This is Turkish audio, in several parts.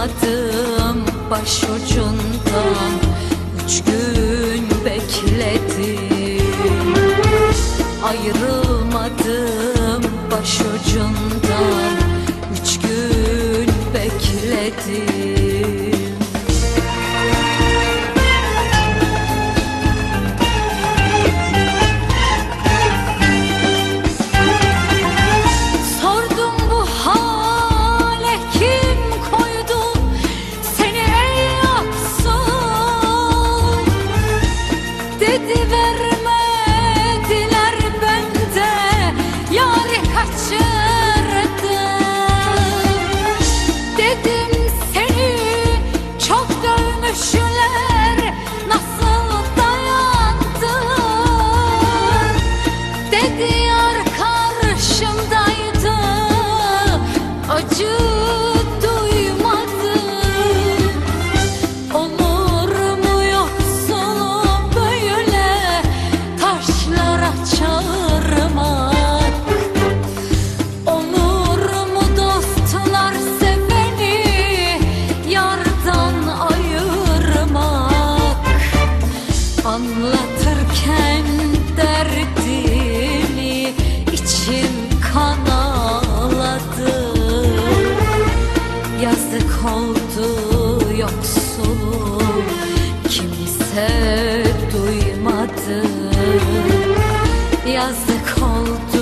bulamadım başucundan Üç gün bekledim. Ayrılmadım başucundan Üç gün bekledim. Anlatırken derdimi içim kanaladı. Yazık oldu yoksulum kimse duymadı. Yazık oldu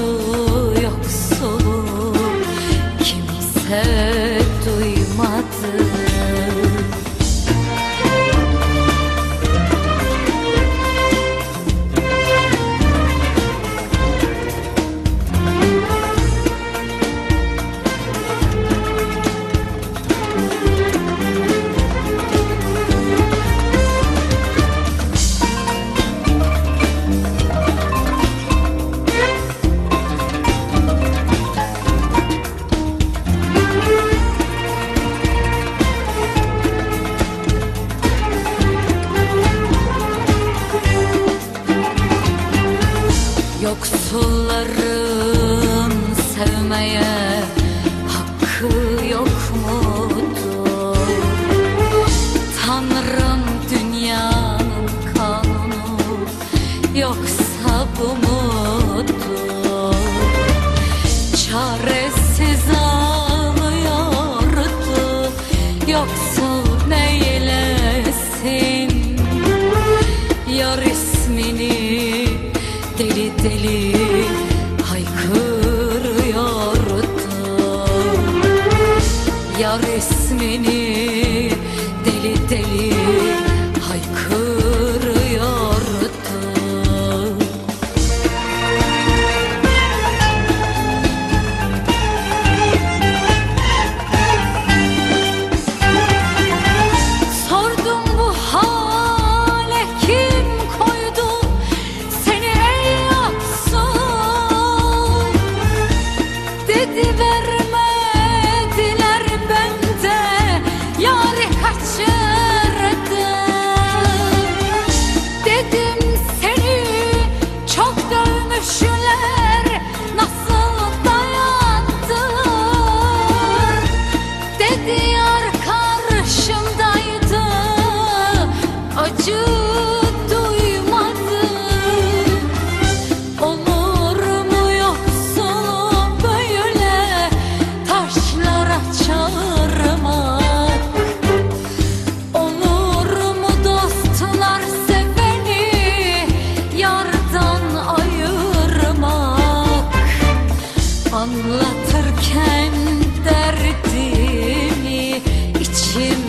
Yoksulların sevmeye hakkı yok mudur? Tanrım dünyanın kanunu yoksa bu mudur? Çaresiz ağlıyordu yoksul neyi? Anlatırken derdimi içim